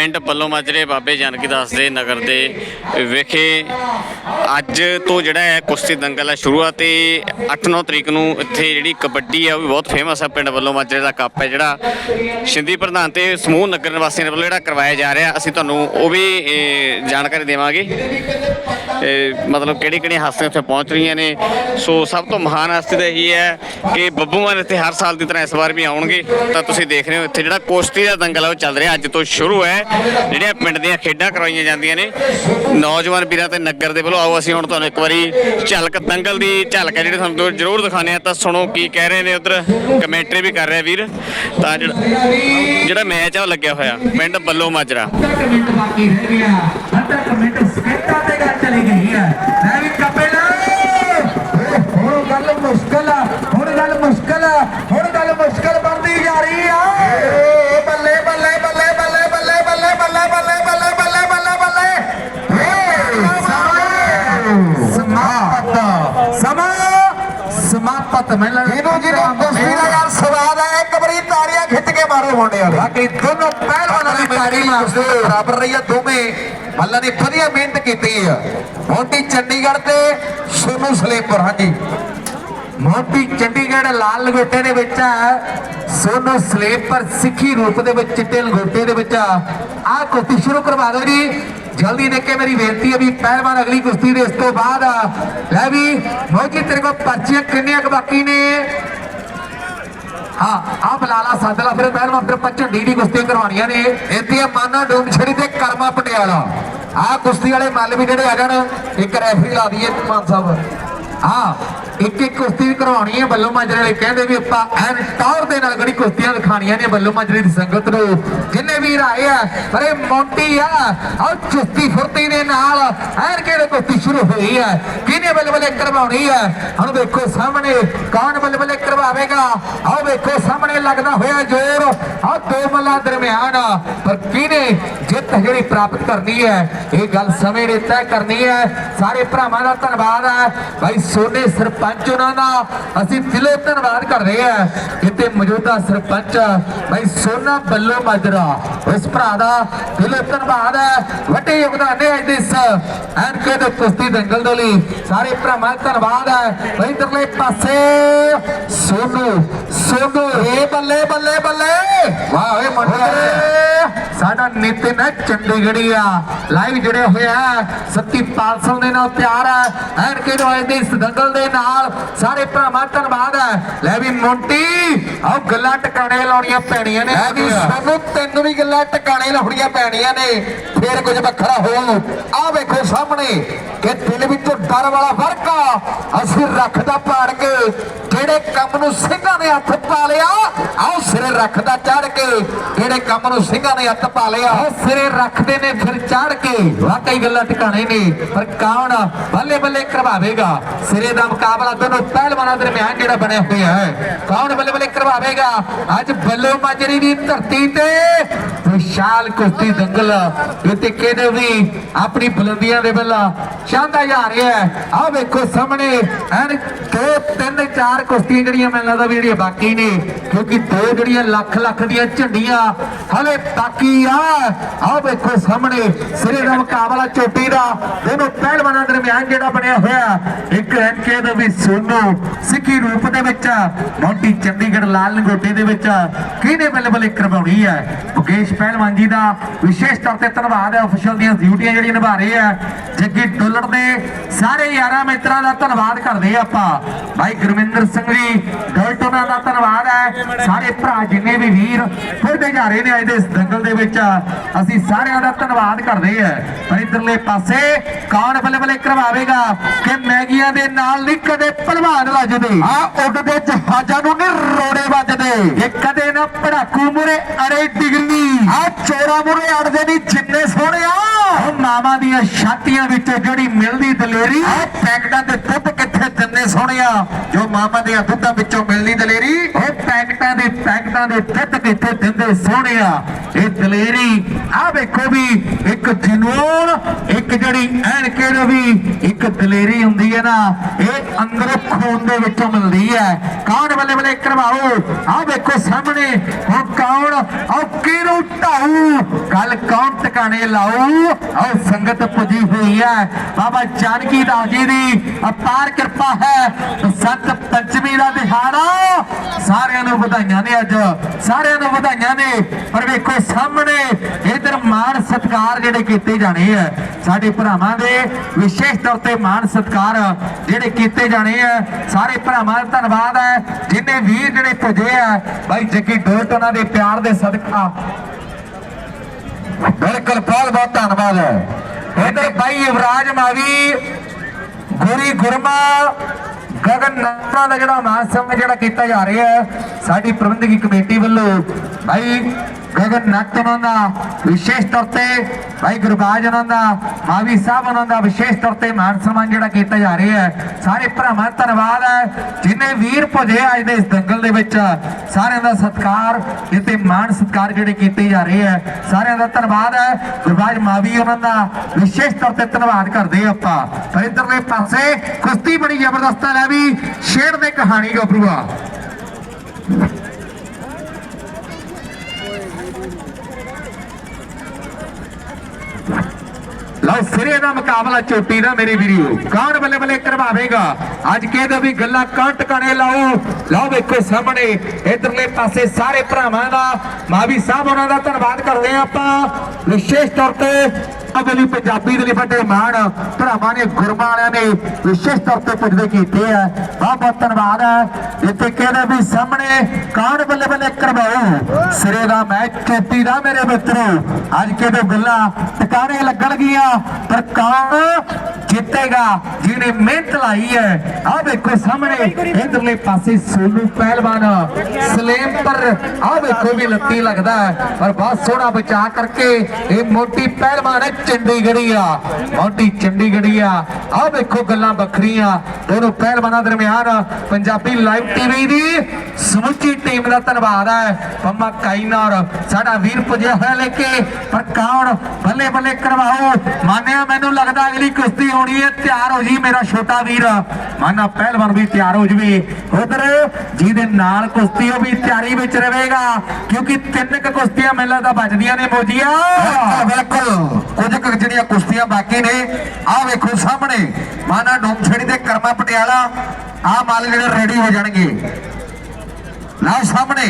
ਪਿੰਡ ਪੱਲੋ ਮਾਜਰੇ ਬਾਬੇ ਜਾਨਕੀ ਦਾਸ ਦੇ ਨਗਰ ਦੇ ਵਿਖੇ ਅੱਜ ਤੋਂ ਜਿਹੜਾ ਹੈ ਕੁਸ਼ਤੀ ਦੰਗਲ ਹੈ ਸ਼ੁਰੂ ਆ ਤੇ 8-9 ਤਰੀਕ ਨੂੰ ਇੱਥੇ ਜਿਹੜੀ ਕਬੱਡੀ ਆ, ਉਹ ਵੀ ਬਹੁਤ ਫੇਮਸ ਆ ਪਿੰਡ ਪੱਲੋ ਮਾਜਰੇ ਦਾ ਕੱਪ ਹੈ ਜਿਹੜਾ ਸ਼ਿੰਦੀ ਪ੍ਰਧਾਨ ਤੇ ਸਮੂਹ ਨਗਰ ਨਿਵਾਸੀਆਂ ਵੱਲੋਂ ਜਿਹੜਾ ਕਰਵਾਇਆ ਜਾ ਰਿਹਾ। ਅਸੀਂ ਤੁਹਾਨੂੰ ਉਹ ਵੀ ਜਾਣਕਾਰੀ ਦੇਵਾਂਗੇ। ਮਤਲਬ ਕਿਹੜੀ ਕਿਹੜੀਆਂ ਹਸਤੀਆਂ ਉੱਥੇ ਪਹੁੰਚ ਰਹੀਆਂ ਨੇ। ਸੋ ਸਭ ਤੋਂ ਮਹਾਨ ਹਸਤੀ ਤਾਂ ਇਹੀ ਹੈ ਕਿ ਬੱਬੂ ਮਾਨ ਇੱਥੇ ਹਰ ਸਾਲ ਦੀ ਤਰ੍ਹਾਂ ਇਸ ਵਾਰ ਵੀ ਆਉਣਗੇ। ਤਾਂ ਤੁਸੀਂ ਦੇਖ ਰਹੇ ਹੋ ਇੱਥੇ ਜਿਹੜਾ ਕੋਸ਼ਤੀ ਦਾ ਦੰਗਲ ਆ ਉਹ ਚੱਲ ਰਿਹਾ। ਅੱਜ ਤੋਂ ਸ਼ੁਰੂ ਹੈ। ਜਿਹੜੀਆਂ ਪਿੰਡ ਦੀਆਂ ਖੇਡਾਂ ਕਰਵਾਈਆਂ ਜਾਂਦੀਆਂ ਨੇ। ਨੌਜਵਾਨ ਵੀਰਾਂ ਤੇ ਨਗਰ ਦੇ ਵੱਲੋਂ ਆਓ, ਅਸੀਂ ਹੁਣ ਤੁਹਾਨੂੰ ਇੱਕ ਵਾਰੀ ਝਲਕ, ਦੰਗਲ ਦੀ ਝਲਕ ਹੈ ਜਿਹੜੀ ਤੁਹਾਨੂੰ ਜ਼ਰੂਰ ਦਿਖਾਣੇ ਆ ਤਾਂ ਸੁਣੋ ਕੀ ਕਹਿ ਰਹੇ ਨੇ ਉਧਰ। ਕਮੈਂਟਰੀ ਵੀ ਕਰ ਰਿਹਾ ਵੀਰ। ਤਾਂ ਜਿਹੜਾ ਜਿਹੜਾ ਮੈਚ ਆ ਉਹ ਲੱਗਿਆ ਹੋਇਆ। ਪਿੰਡ ਬੱਲੋ ਮਾਜਰਾ। ਅੱਧਾ ਕੁ ਮਿੰਟ ਬਾਕੀ ਰਹਿ ਗਿਆ। ਅੱਧਾ ਕੁ ਮਿੰਟ ਚਲੀ ਗਈ ਹੈ ਮੈਂ ਵੀ ਹੁਣ ਗੱਲ ਮੁਸ਼ਕਲ ਆ ਹੁਣ ਗੱਲ ਮੁਸ਼ਕਲ ਆ ਹੁਣ ਗੱਲ ਮੁਸ਼ਕਲ ਬਣਦੀ ਜਾ ਰਹੀ ਆ ਬੱਲੇ ਬੱਲੇ ਬੱਲੇ ਬੱਲੇ ਬੱਲੇ ਬੱਲੇ ਬੱਲੇ ਬੱਲੇ ਬੱਲੇ ਬੱਲੇ ਬੱਲੇ ਬੱਲੇ ਏ ਸਮਾਪਤ ਸਮਾ ਸਮਾਪਤ ਮੈਨੂੰ ਜਿਹਨੂੰ ਜਿਹਨੂੰ ਕੁਸ਼ਤੀ ਦਾ ਯਾਰ ਸਵਾਦ ਹੈ ਇੱਕ ਵਾਰੀ ਤਾੜੀਆਂ ਖਿੱਚ ਕੇ ਮਾਰੋ ਮੁੰਡਿਆਂ ਬਾਕੀ ਦੋਨੋਂ ਪਹਿਲਵਾਨਾਂ ਦੀ ਤਾੜੀ ਮਾਰਦੇ ਬਰਾਬਰ ਰਹੀ ਆ ਦੋਵੇਂ। ਮੱਲਾਂ ਨੇ ਵਧੀਆ ਮਿਹਨਤ ਕੀਤੀ ਆ। ਮੋਟੀ ਚੰਡੀਗੜ੍ਹ ਤੇ ਸੋਨੂ ਸਲੇਪਰ ਹਾਂਜੀ। ਮੋਟੀ ਚੰਡੀਗੜ੍ਹ ਲਾਲ ਲੰਗੋਟੇ ਦੇ ਵਿੱਚ ਆ। ਸੋਨੂ ਸਲੇਪਰ ਸਿੱਖੀ ਰੂਪ ਦੇ ਵਿੱਚ ਚਿੱਟੇ ਲਗੋਟੇ ਦੇ ਵਿੱਚ ਆ। ਆਹ ਕੁਸ਼ਤੀ ਸ਼ੁਰੂ ਕਰਵਾ ਦਿਓ ਜੀ। ਜਲਦੀ ਦੇ ਕੇ ਮੇਰੀ ਬੇਨਤੀ ਹੈ ਵੀ ਪਹਿਲਵਾਨ ਅਗਲੀ ਕੁਸ਼ਤੀ ਦੇ ਇਸ ਤੋਂ ਬਾਅਦ ਲੈ ਵੀ ਮੋਜੀ ਤੇਰੇ ਕੋਲ ਪਰਚੀਆਂ ਕਿੰਨੀਆਂ ਕੁ ਬਾਕੀ ਨੇ? ਹਾਂ ਆ ਬਲਾਲਾ ਸਾਦਲਾ ਫਿਰ ਪਹਿਲਵਾਨ ਫਿਰ ਆਪਾਂ ਝੰਡੀ ਦੀ ਕੁਸ਼ਤੀ ਕਰਵਾਉਣੀਆਂ ਨੇ। ਇੱਥੇ ਆ ਮਾਨਾ ਡੂਮ ਤੇ ਕਰਮਾ ਪਟਿਆਲਾ। ਆ ਕੁਸ਼ਤੀ ਵਾਲੇ ਮੱਲ ਵੀ ਜਿਹੜੇ ਆ ਜਾਣ, ਇੱਕ ਰੈਫਰੀ ਲਾ ਦਈਏ ਮਾਨ ਸਾਹਿਬ ਹਾਂ ਇੱਕ ਇੱਕ ਕੁਸ਼ਤੀ ਵੀ ਕਰਵਾਉਣੀ ਹੈ ਬੱਲੋ ਮਾਜਰੇ ਵਾਲੇ। ਕਹਿੰਦੇ ਵੀ ਆਪਾਂ ਐਨ ਟੌਰ ਦੇ ਨਾਲ ਗੜੀ ਕੁਸ਼ਤੀਆਂ ਦਿਖਾਣੀਆਂ ਨੇ ਬੱਲੋ ਮਾਜਰੇ ਦੀ ਸੰਗਤ ਨੂੰ। ਜਿੰਨੇ ਵੀਰ ਆਏ ਆ ਪਰ ਮੌਂਟੀ ਆ। ਆਹ ਚੁਸਤੀ ਫੁਰਤੀ ਦੇ ਨਾਲ। ਐਨ ਕਿਹੜੇ ਕੁਸ਼ਤੀ ਸ਼ੁਰੂ ਹੋਈ ਹੈ ਕਿਹਨੇ ਬੱਲੇ ਬੱਲੇ ਕਰਵਾਉਣੀ ਹੈ ਹੁਣ ਵੇਖੋ ਸਾਹਮਣੇ ਕੌਣ ਬੱਲੇ ਬੱਲੇ ਕਰਵਾਵੇਗਾ? ਆਓ ਵੇਖੋ ਸਾਹਮਣੇ ਲੱਗਦਾ ਹੋਇਆ ਜ਼ੋਰ। ਆਹ ਦੋ ਮੱਲਾਂ ਦਰਮਿਆਨ। ਪਰ ਕਿਹਨੇ ਜਿੱਤ ਜਿਹੜੀ ਪ੍ਰਾਪਤ ਕਰਨੀ ਹੈ? ਇਹ ਗੱਲ ਸਮੇਂ ਨੇ ਤੈਅ ਕਰਨੀ ਹੈ। ਸਾਰੇ ਭਰਾਵਾਂ ਦਾ ਧੰਨਵਾਦ ਹੈ ਭਾਈ ਸੋਨੇ ਸਰਪੰਚ ਉਹਨਾਂ ਦਾ ਅਸੀਂ ਦਿਲੋਂ ਧੰਨਵਾਦ ਕਰਦੇ ਆ ਇੱਥੇ ਮੌਜੂਦਾ ਸਰਪੰਚ ਭਾਈ ਸੋਨਾ ਬੱਲੋ ਮਾਜਰਾ। ਇਸ ਭਰਾ ਦਾ ਦਿਲੋਂ ਧੰਨਵਾਦ ਹੈ। ਵੱਡੇ ਯੋਗਦਾਨ ਨੇ ਅੱਜ ਇਸ ਐਨਕੇ ਦੇ ਕੁਸ਼ਤੀ ਦੰਗਲ ਦੇ ਲਈ। ਸਾਰੇ ਭਰਾਵਾਂ ਦਾ ਧੰਨਵਾਦ ਹੈ। ਭਾਈ ਇਧਰਲੇ ਪਾਸੇ ਸੋਨੂ ਸੋਨੂ, ਏ ਬੱਲੇ ਬੱਲੇ ਬੱਲੇ। ਵਾਹ ਓਏ ਮੁੰਡੇ ਸਾਡਾ ਨਿਤਿਨ ਹੈ, ਚੰਡੀਗੜ੍ਹੀ ਲਾਈਵ ਜੁੜਿਆ ਹੋਇਆ ਸੱਤੀ ਪਾਲਸਲ ਦੇ ਨਾਲ ਪਿਆਰ ਹੈ ਐਨ ਕੇ ਰੋਏ ਦੇ ਇਸ ਦੰਗਲ ਦੇ ਨਾਲ ਸਾਰੇ ਭਰਾਵਾਂ ਧੰਨਵਾਦ ਹੈ ਲੈ ਵੀ ਮੋਂਟੀ, ਆਓ ਗੱਲਾਂ ਟਿਕਾਣੇ ਲਾਉਣੀਆਂ ਪੈਣੀਆਂ ਨੇ। ਵੀ ਸਾਨੂੰ ਤੈਨੂੰ ਵੀ ਗੱਲਾਂ ਟਿਕਾਣੇ ਲਾਉਣੀਆਂ ਪੈਣੀਆਂ ਨੇ। ਫੇਰ ਕੁਝ ਵੱਖਰਾ ਹੋ ਆ ਵੇਖੋ ਸਾਹਮਣੇ, ਕਿ ਦਿਲ ਵਿੱਚੋਂ ਡਰ ਵਾਲਾ ਫ਼ਰਕ ਆ ਅਸੀਂ ਰੱਖਦਾ ਪਾੜ ਕੇ ਜਿਹੜੇ ਕੰਮ ਨੂੰ ਸਿੰਘਾਂ ਦੇ ਹੱਥ ਰੱਖਦਾ ਚੜ ਕੇ, ਜਿਹੜੇ ਕੰਮ ਨੂੰ ਸਿੰਘਾਂ ਨੇ ਹੱਥ ਪਾ ਲਿਆ ਆਓ ਸਿਰੇ ਰੱਖਦੇ ਨੇ ਫਿਰ ਚੜ ਕੇ। ਵਾਕਈ ਗੱਲਾਂ ਟਿਕਾਣੇ ਨੇ, ਪਰ ਕੌਣ ਬੱਲੇ ਬੱਲੇ ਕਰਵਾਵੇਗਾ? ਸਿਰੇ ਦਾ ਮੁਕਾਬਲਾ ਦੋਨੋਂ ਪਹਿਲਵਾਨਾਂ ਦਰਮਿਆਨ ਜਿਹੜਾ ਬਣਿਆ ਹੋਇਆ ਹੈ। ਕੌਣ ਬੱਲੇ ਬੱਲੇ ਕਰਵਾਵੇਗਾ? ਅੱਜ ਬੱਲੋ ਮਾਜਰੀ ਦੀ ਧਰਤੀ ਤੇ ਵਿਸ਼ਾਲ ਕੁਸ਼ਤੀ ਦੰਗਲ ਇੱਥੇ ਕਿਹਨੇ ਵੀ ਆਪਣੀ ਬੁਲੰਦੀਆਂ ਦੇ ਵੱਲ ਚਾਹੁੰਦਾ ਜਾ ਰਿਹਾ ਹੈ? ਆਹ ਵੇਖੋ ਸਾਹਮਣੇ, ਐਨ ਦੋ, ਤਿੰਨ, ਚਾਰ ਕੁਸ਼ਤੀਆਂ ਜਿਹੜੀਆਂ ਮੈਨੂੰ ਲੱਗਦਾ ਵੀ ਜਿਹੜੀਆਂ ਬਾਕੀ ਨੇ, ਕਿਉਂਕਿ ਦੋ ਜਿਹੜੀਆਂ ਲੱਖ ਲੱਖ ਦੀਆਂ ਝੰਡੀਆਂ ਹਲੇ ਬਾਕੀ ਆ। ਆਹ ਵੇਖੋ ਸਾਹਮਣੇ, ਸਿਰੇ ਦਾ ਮੁਕਾਬਲਾ ਚੋਟੀ ਦਾ, ਦੋਨੋਂ ਪਹਿਲਵਾਨਾਂ ਦਰਮਿਆਨ ਜਿਹੜਾ ਬਣਿਆ ਹੋਇਆ ਇੱਕ ਐਨਕੇ ਦਾ ਵੀ ਸੋਨੋ ਸਿੱਖੀ ਰੂਪ ਦੇ ਵਿੱਚ, ਮੌਂਟੀ ਚੰਡੀਗੜ੍ਹ ਲਾਲ ਲੰਗੋਟੇ ਦੇ ਵਿੱਚ, ਕਿਹਨੇ ਬੱਲੇ ਬੱਲੇ ਕਰਵਾਉਣੀ ਹੈ? ਮੁਕੇਸ਼ ਪਹਿਲਵਾਨ ਜੀ ਦਾ ਵਿਸ਼ੇਸ਼ ਤੌਰ ਤੇ ਧੰਨਵਾਦ ਹੈ। ਅਫੀਸ਼ੀਅਲ ਦੀਆਂ ਡਿਊਟੀਆਂ ਜਿਹੜੀਆਂ ਨਿਭਾ ਰਹੇ ਆ ਜੱਗੀ ਡੁੱਲਰ ਦੇ ਸਾਰੇ ਯਾਰਾਂ ਮਿੱਤਰਾਂ ਦਾ ਧੰਨਵਾਦ ਕਰਦੇ ਆ ਆਪਾਂ। ਭਾਈ ਗੁਰਮਿੰਦਰ ਸਿੰਘ ਜੀ ਡੋਲਟੋਨਾ ਦਾ ਧੰਨਵਾਦ ਹੈ। ਸਾਰੇ ਭਰਾ ਜਿੰਨੇ ਵੀ ਵੀਰ ਫਿਰਦੇ ਜਾ ਰਹੇ ਨੇ ਅੱਜ ਦੇ ਇਸ ਦੰਗਲ ਦੇ ਵਿੱਚ ਅਸੀਂ ਸਾਰਿਆਂ ਦਾ ਧੰਨਵਾਦ ਕਰਦੇ ਆ ਪਰ ਇਧਰਲੇ ਪਾਸੇ ਕੌਣ ਬੱਲੇ ਬੱਲੇ ਕਰਵਾਵੇਗਾ ਕਿ ਮੈਗੀਆਂ ਦੇ ਨਾਲ ਨਹੀਂ ਕਦੇ ਭਲਵਾਨ ਵੱਜਦੇ। ਆ ਉੱਡਦੇ ਜਹਾਜ਼ਾਂ ਨੂੰ ਨਹੀਂ ਰੋੜੇ ਵੱਜਦੇ। ਕਦੇ ਨਾ ਪੜਾਕੂ ਮੁਰੇ ਚੋਰਾ ਮੁਰੇ ਅੜਦੇ ਨਹੀਂ ਜਿੰਨੇ ਸੋਹਣਿਆ ਉਹ ਮਾਵਾਂ ਦੀਆਂ ਛਾਤੀਆਂ ਵਿੱਚੋਂ ਜਿਹੜੀ ਮਿਲਦੀ ਦਲੇਰੀ ਆ ਪੈਕਟਾਂ ਦੇ ਦੁੱਧ ਕਿੱਥੇ ਦਿੰਦੇ ਸੋਹਣਿਆ ਜੋ ਮਾਵਾਂ ਦੀਆਂ ਦੁੱਧਾਂ ਵਿੱਚੋਂ ਮਿਲਦੀ ਦਲੇਰੀ। ਉਹ ਪੈਕਟਾਂ ਦੇ ਪੈਕਟਾਂ ਦੇ ਦੁੱਧ ਕਿੱਥੇ ਦਿੰਦੇ ਸੋਹਣਿਆ ਇਹ ਦਲੇਰੀ ਆ ਵੇਖੋ ਵੀ ਇੱਕ ਜਨੂਨ, ਇੱਕ ਜਿਹੜੀ ਐਨ ਕਿਹੜੇ ਵੀ ਇੱਕ ਦਲੇਰੀ ਹੁੰਦੀ ਹੈ ਨਾ, ਇਹ ਅੰਦਰੋਂ ਖੂਨ ਦੇ ਵਿੱਚੋਂ ਮਿਲਦੀ ਹੈ। ਕੌਣ ਬੱਲੇ ਬੱਲੇ ਕਰਵਾਓ? ਆ ਵੇਖੋ ਸਾਹਮਣੇ, ਹੁਣ ਕੌਣ? ਆ ਕਿਹਨੂੰ ਢਾਊ? ਕੱਲ ਕੌਣ ਟਿਕਾਣੇ ਲਾਊ? ਆਹ ਸੰਗਤ ਪੁੱਜੀ ਹੋਈ ਹੈ। ਬਾਬਾ ਜਾਨਕੀ ਦਾਸ ਜੀ ਦੀ ਅਪਾਰ ਕਿਰਪਾ ਹੈ। ਬਸੰਤ ਪੰਚਮੀ ਦਾ ਦਿਹਾੜਾ ਸਾਰਿਆਂ ਨੂੰ ਵਧਾਈਆਂ ਨੇ ਅੱਜ। ਸਾਰਿਆਂ ਨੂੰ ਵਧਾਈਆਂ ਨੇ। ਪਰ ਵੇਖੋ ਸਾਹਮਣੇ ਇਧਰ ਮਾਣ ਸਤਕਾਰ ਜਿਹੜੇ ਕੀਤੇ ਜਾਣੇ ਆ, ਸਾਡੇ ਭਰਾਵਾਂ ਦੇ ਵਿਸ਼ੇਸ਼ ਤੌਰ ਤੇ ਮਾਣ ਸਤਕਾਰ ਜਿਹੜੇ ਕੀਤੇ ਜਾਣੇ ਆ, ਸਾਰੇ ਭਰਾਵਾਂ ਦਾ ਧੰਨਵਾਦ ਹੈ, ਜਿੰਨੇ ਵੀਰ ਜਿਹੜੇ ਪੁੱਜੇ ਆ, ਬਾਈ ਜੱਗੀ ਡੋਲਟ ਉਹਨਾਂ ਦੇ ਪਿਆਰ ਦੇ ਸਦਕਾ। ਬਿਲਕੁਲ, ਬਹੁਤ ਬਹੁਤ ਧੰਨਵਾਦ। ਹੈ ਇਧਰ ਬਾਈ ਯੁਵਰਾਜ ਮਾਵੀ, ਗੁਰੀ ਗੁਰਮਾ, ਗਗਨ ਨਾਨਾ ਦਾ ਜਿਹੜਾ ਮਾਨ ਸਨਮਾਨ ਜਿਹੜਾ ਕੀਤਾ ਜਾ ਰਿਹਾ ਹੈ ਸਾਡੀ ਪ੍ਰਬੰਧਕੀ ਕਮੇਟੀ ਵੱਲੋਂ ਭਾਈ ਗਗਨ ਨੱਟ ਉਹਨਾਂ ਦਾ ਵਿਸ਼ੇਸ਼ ਤੌਰ ਤੇ ਭਾਈ ਗੁਰਬਾਜ ਉਹਨਾਂ ਦਾ ਮਾਵੀ ਸਾਹਿਬ ਉਹਨਾਂ ਦਾ ਵਿਸ਼ੇਸ਼ ਤੌਰ ਤੇ ਮਾਨ ਸਨਮਾਨ ਜਿਹੜਾ ਕੀਤਾ ਜਾ ਰਿਹਾ ਹੈ ਸਾਰੇ ਭਰਾਵਾਂ ਧੰਨਵਾਦ ਹੈ ਜਿਨੇ ਵੀਰ ਭੁਜੇ ਅੱਜ ਦੇ ਇਸ ਦੰਗਲ ਦੇ ਵਿੱਚ ਸਾਰਿਆਂ ਦਾ ਸਤਿਕਾਰ ਜਿੱਤੇ ਮਾਨ ਸਤਿਕਾਰ ਜਿਹੜੇ ਕੀਤੇ ਜਾ ਰਹੇ ਹੈ ਸਾਰਿਆਂ ਦਾ ਧੰਨਵਾਦ ਹੈ ਗੁਰਬਾਜ ਮਾਵੀ ਉਹਨਾਂ ਦਾ ਵਿਸ਼ੇਸ਼ ਤੌਰ ਤੇ ਧੰਨਵਾਦ ਕਰਦੇ ਆਪਾਂ ਪਰ ਇਧਰਲੇ ਪਾਸੇ ਕੁਸ਼ਤੀ ਬੜੀ ਜ਼ਬਰਦਸਤ ਹੈ ਵੀ ਸ਼ੇਰ ਦੇ ਕਹਾਣੀ ਗੱਭਰੂਆ ਲਓ ਸਿਰੇ ਦਾ ਮੁਕਾਬਲਾ, ਚੋਟੀ ਦਾ ਮੇਰੇ ਵੀਰੋ। ਕੌਣ ਬੱਲੇ ਬੱਲੇ ਕਰਵਾਵੇਗਾ? ਅੱਜ ਕਿਹਦਾ ਵੀ ਗੱਲਾਂ ਕਾਂ ਟਿਕਾਣੇ ਲਾਓ। ਲਓ ਵੇਖੋ ਸਾਹਮਣੇ, ਇਧਰਲੇ ਪਾਸੇ ਸਾਰੇ ਭਰਾਵਾਂ ਦਾ। ਮਾਵੀ ਸਾਹਿਬ, ਉਹਨਾਂ ਦਾ ਧੰਨਵਾਦ ਕਰਦੇ ਹਾਂ ਆਪਾਂ। ਵਿਸ਼ੇਸ਼ ਤੌਰ ਤੇ ਅਗਲੀ ਪੰਜਾਬੀ ਦੇ ਲਈ ਵੱਡੇ ਮਾਣ ਭਰਾਵਾਂ ਨੇ ਗੁਰਮਾਂ ਵਾਲਿਆਂ ਨੇ ਵਿਸ਼ੇਸ਼ ਤੌਰ ਤੇ ਪੁੱਜਦੇ ਕੀਤੇ ਆ। ਬਹੁਤ ਬਹੁਤ ਧੰਨਵਾਦ ਹੈ ਇੱਥੇ ਕਹਿੰਦੇ ਵੀ ਸਾਹਮਣੇ ਕੌਣ ਬੱਲੇ ਬੱਲੇ ਕਰਵਾਓ ਸਿਰੇ ਦਾ ਮੈਂ, ਚੋਟੀ ਦਾ ਮੇਰੇ ਮਿੱਤਰੋ। ਅੱਜ ਕਿਹਦੇ ਗੱਲਾਂ ਟਿਕਾਣੇ ਲੱਗਣਗੀਆਂ, ਪਰ ਕੌਣ ਜਿੱਤੇਗਾ, ਜਿਹਨੇ ਮਿਹਨਤ ਲਾਈ ਹੈ। ਆਹ ਵੇਖੋ ਸਾਹਮਣੇ, ਇਧਰਲੇ ਪਾਸੇ ਸੋਨੂ ਪਹਿਲਵਾਨ ਸਲੇਮ ਪਰ ਆਹ ਵੇਖੋ ਵੀ ਲੱਤੀ ਲੱਗਦਾ ਹੈ, ਪਰ ਬਹੁਤ ਸੋਹਣਾ ਬਚਾ ਕਰਕੇ ਇਹ ਮੋਟੀ ਪਹਿਲਵਾਨ ਹੈ ਚੰਡੀਗੜ੍ਹੀ ਆ। ਮੋਟੀ ਚੰਡੀਗੜ੍ਹੀ ਆ। ਆਹ ਵੇਖੋ ਗੱਲਾਂ ਵੱਖਰੀਆਂ ਦੋਨੋਂ ਪਹਿਲਵਾਨਾਂ ਦਰਮਿਆਨ, ਪੰਜਾਬੀ ਲਾਈਵ ਟੀਵੀ ਦੀ ਸਮੁੱਚੀ ਟੀਮ ਦਾ ਧੰਨਵਾਦ ਹੈ। ਪੰਮਾ ਕਾਈਨਾਰ, ਸਾਡਾ ਵੀਰ ਪੁੱਜਿਆ ਹੋਇਆ ਲੈ ਕੇ, ਪਰ ਕੌਣ? ਬੱਲੇ ਬੱਲੇ ਕਰਵਾਓ। ਮਾਨਿਆ ਮੈਨੂੰ ਲੱਗਦਾ ਅਗਲੀ ਕੁਸ਼ਤੀ ਹੋਣੀ ਹੈ ਤਿਆਰ ਹੋ ਜੀ ਮੇਰਾ ਛੋਟਾ ਵੀਰ। ਮਾਨਾ ਪਹਿਲਵਾਨ ਵੀ ਤਿਆਰ ਹੋ ਜਵੇ। ਉਧਰ ਜਿਹਦੇ ਨਾਲ ਕੁਸ਼ਤੀ ਉਹ ਵੀ ਤਿਆਰੀ ਵਿੱਚ ਰਹੇਗਾ ਕਿਉਂਕਿ ਤਿੰਨ ਕੁ ਕੁਸ਼ਤੀਆਂ ਮੈਨੂੰ ਦਾ ਬਚਦੀਆਂ ਨੇ ਮੋਜੀਆ। ਬਿਲਕੁਲ ਕੁਝ ਕੁ ਜਿਹੜੀਆਂ ਕੁਸ਼ਤੀਆਂ ਬਾਕੀ ਨੇ, ਆਹ ਵੇਖੋ ਸਾਹਮਣੇ, ਮਾਨਾ ਡੋਮਛੜੀ ਤੇ ਕਰਮਾ ਪਟਿਆਲਾ, ਆਹ ਮਾਲ ਜਿਹੜੇ ਰੈਡੀ ਹੋ ਜਾਣਗੇ। ਲਓ ਸਾਹਮਣੇ।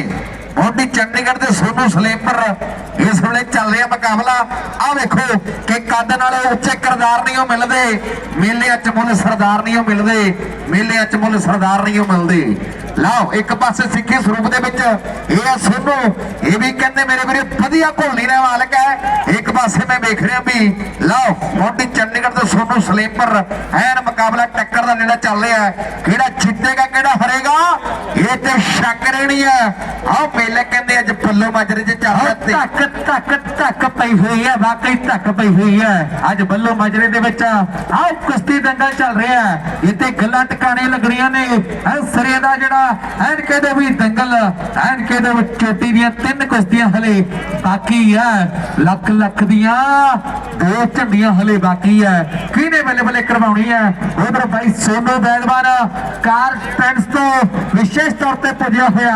ਮੋਢੀ ਚੰਡੀਗੜ੍ਹ ਦੇ ਸੋਨੂ ਸਲੇਪਰ ਇਸ ਵੇਲੇ ਚੱਲ ਰਿਹਾ ਮੁਕਾਬਲਾ। ਆਹ ਵੇਖੋ ਕਿ ਕੱਦ ਨਾਲ ਉੱਚੇ ਕਰਦਾਰ ਨਹੀਂ ਉਹ ਮਿਲਦੇ। ਮੇਲਿਆਂ 'ਚ ਮੁੱਲ ਸਰਦਾਰ ਨਹੀਂ ਉਹ ਮਿਲਦੇ। ਮੇਲਿਆਂ 'ਚ ਮੁੱਲ ਸਰਦਾਰ ਨਹੀਂ ਉਹ ਮਿਲਦੇ। ਲਓ, ਇੱਕ ਪਾਸੇ ਸਿੱਖੀ ਸਰੂਪ ਦੇ ਵਿੱਚ ਇਹ ਆ ਸੋਨੂ। ਇਹ ਵੀ ਕਹਿੰਦੇ ਮੇਰੇ ਵੀਰੇ, ਵਧੀਆ ਘੋਲੀ ਦਾ ਮਾਲਕ ਹੈ। ਇੱਕ ਪਾਸੇ ਮੈਂ ਵੇਖ ਰਿਹਾ ਵੀ, ਲਓ, ਮੋਢੀ ਚੰਡੀਗੜ੍ਹ ਦੇ ਸੋਨੂ ਸਲੇਪਰ ਐਨ ਮੁਕਾਬਲਾ ਟੱਕਰ ਦਾ ਜਿਹੜਾ ਚੱਲ ਰਿਹਾ। ਕਿਹੜਾ ਜਿੱਤੇਗਾ ਕਿਹੜਾ ਹਰੇਗਾ? ਇਹ ਤੇ ਸ਼ੱਕ ਰਹਿਣੀ ਹੈ ਆਹ ਮੇਲੇ ਕਹਿੰਦੇ ਅੱਜ ਬੱਲੋ ਮਾਜਰੇ 'ਚ ਚੱਲ ਰਿਹਾ ਤੇ ਧੱਕ ਧੱਕ ਧੱਕ ਪਈ ਹੋਈ ਹੈ ਵਾਕਈ ਧੱਕ ਪਈ ਹੋਈ ਹੈ ਅੱਜ ਬੱਲੋ ਮਾਜਰੇ ਦੇ ਵਿੱਚ ਆਹ ਕੁਸ਼ਤੀ ਦੰਗਲ ਚੱਲ ਰਿਹਾ ਇੱਥੇ ਗੱਲਾਂ ਟਿਕਾਣੇ ਲੱਗਣੀਆਂ ਨੇ। ਐ ਸਿਰੇ ਦਾ ਜਿਹੜਾ ਐਨ ਕਹਿੰਦੇ ਵੀ ਦੰਗਲ ਐਨ ਕਹਿੰਦੇ ਵੀ ਚੋਟੀ ਦੀਆਂ ਤਿੰਨ ਕੁਸ਼ਤੀਆਂ ਹਲੇ ਬਾਕੀ ਹੈ ਲੱਖ ਲੱਖ ਦੀਆਂ ਦੋ ਝੰਡੀਆਂ ਹਲੇ ਬਾਕੀ ਹੈ ਕਿਹਨੇ ਬੱਲੇ ਬੱਲੇ ਕਰਵਾਉਣੀ ਹੈ ਉਧਰ ਬਾਈ ਸੋਨੂ ਬੈਦਵਾਨ ਕਾਰ ਟ੍ਰੈਂਡਸ ਤੋਂ ਵਿਸ਼ੇਸ਼ ਤੌਰ ਤੇ ਪੁੱਜਿਆ ਹੋਇਆ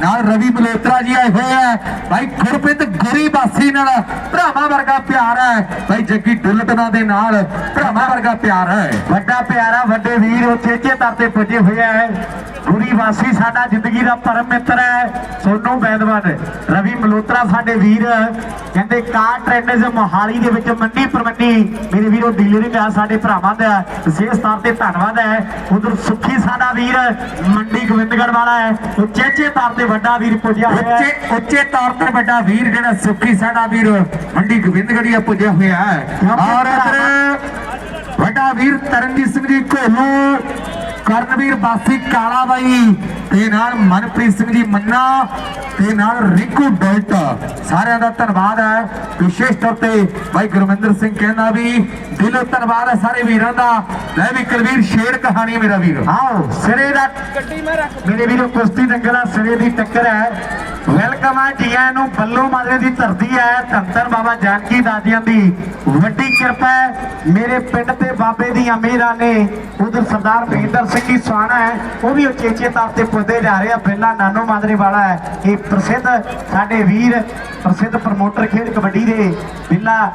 ਨਾਲ ਰਵੀ ਮਲੋਤਰਾ ਜੀ ਆਏ ਹੋਏ ਹੈ। ਬਾਈ ਗੁਰਪ੍ਰੀਤ ਗੁਰੀ ਬਾਸੀ ਨਾਲ ਭਰਾਵਾਂ ਵਰਗਾ ਪਿਆਰ ਹੈ। ਬਾਈ ਜੱਗੀ ਡੁੱਲਟਣਾ ਦੇ ਨਾਲ ਭਰਾਵਾਂ ਵਰਗਾ ਪਿਆਰ ਹੈ। ਵੱਡਾ ਪਿਆਰਾ ਵੱਡੇ ਵੀਰ ਉੱਥੇ ਚੇਚੇ ਤੇ ਪੁੱਜੇ ਹੋਏ ਹੈ। ਗੁਰੀ ਵਾਸੀ ਸਾਡਾ ਜ਼ਿੰਦਗੀ ਦਾ ਪਰਮ ਮਿੱਤਰ ਹੈ। ਸੋਨੂ ਬੈਦਵਾਨ, ਰਵੀ ਮਲੋਤਰਾ ਸਾਡੇ ਵੀਰ ਕਹਿੰਦੇ ਕਾਰ ਟ੍ਰੈਂਡਸ ਮੋਹਾਲੀ ਦੇ ਵਿੱਚ ਮੰਡੀ ਪਰਮੰਡੀ। ਮੇਰੇ ਵੀਰੋ ਡੀਲਰਿੰਗ ਆ ਸਾਡੇ ਭਰਾਵਾਂ ਦਾ ਵਿਸ਼ੇਸ਼ ਤੌਰ ਤੇ ਧੰਨਵਾਦ ਹੈ। ਉਧਰ ਸੁੱਖੀ ਸਾਡਾ ਵੀਰ ਮੰਡੀ ਗੋਬਿੰਦਗੜ੍ਹ ਵਾਲਾ ਹੈ। ਉੱਚੇ ਤੌਰ ਤੇ ਵੱਡਾ ਵੀਰ ਪੁੱਜਿਆ ਹੋਇਆ ਹੈ। ਉੱਚੇ ਤੌਰ ਤੇ ਵੱਡਾ ਵੀਰ ਜਿਹੜਾ ਸੁੱਖੀ ਸਾਡਾ ਵੀਰ ਮੰਡੀ ਗੋਬਿੰਦਗੜ੍ਹੀਆ ਪੁੱਜਿਆ ਹੋਇਆ ਹੈ। ਔਰ ਵੱਡਾ ਵੀਰ ਤਰਨਜੀਤ ਸਿੰਘ ਜੀ ਘੋਲੂ। ਕਰਨਵੀਰ ਬਾਸੀ ਕਾਲਾ ਬਾਈ ਤੇ ਨਾਲ ਮਨਪ੍ਰੀਤ ਸਿੰਘ ਜੀ ਮੰਨਾ ਤੇ ਨਾਲ ਰਿੰਕੂ ਡੋਲਟ। ਸਾਰਿਆਂ ਦਾ ਧੰਨਵਾਦ ਹੈ। ਵਿਸ਼ੇਸ਼ ਤੌਰ ਤੇ ਬਾਈ ਗੁਰਮਿੰਦਰ ਸਿੰਘ ਕਹਿੰਦਾ ਵੀ ਦਿਲੋਂ ਧੰਨਵਾਦ ਹੈ ਸਾਰੇ ਵੀਰਾਂ ਦਾ। ਲੈ ਵੀ ਕੁਲਵੀਰ ਸ਼ੇਰ ਕਹਾਣੀ ਮੇਰਾ ਵੀਰ। ਆਓ ਸਿਰੇ ਦਾ ਮੇਰੇ ਵੀਰੋ ਕੁਸ਼ਤੀ ਦੰਗਲਾ ਸਿਰੇ ਦੀ ਟੱਕਰ ਹੈ। ਵੈਲਕਮ ਆ ਜੀਆਂ ਆਇਆਂ ਨੂੰ ਬੱਲੋ ਮਾਜਰੇ ਦੀ ਧਰਤੀ ਹੈ ਧੰਤਰ ਬਾਬਾ ਜਾਨਕੀ ਦਾਦੀਆਂ ਦੀ। ਵੱਡੀ ਕਿਰਪਾ ਹੈ, ਮੇਰੇ ਪਿੰਡ ਤੇ ਬਾਬੇ ਦੀ ਅਮੀਰਾਂ ਨੇ। ਉਧਰ ਸਰਦਾਰ ਮਹਿੰਦਰ ਸਿੰਘ ਜੀ ਸਵਾਣਾ ਹੈ, ਉਹ ਵੀ ਉਚੇਚੇ ਤੌਰ ਤੇ ਪੁੱਜਦੇ ਜਾ ਰਹੇ ਆ ਪਹਿਲਾ ਨਾਨੋ ਮਾਜਰੇ ਵਾਲਾ ਹੈ। ਇਹ ਪ੍ਰਸਿੱਧ ਸਾਡੇ ਵੀਰ, ਪ੍ਰਸਿੱਧ ਪ੍ਰਮੋਟਰ ਖੇਡ ਕਬੱਡੀ ਦੇ ਬਿੱਲਾ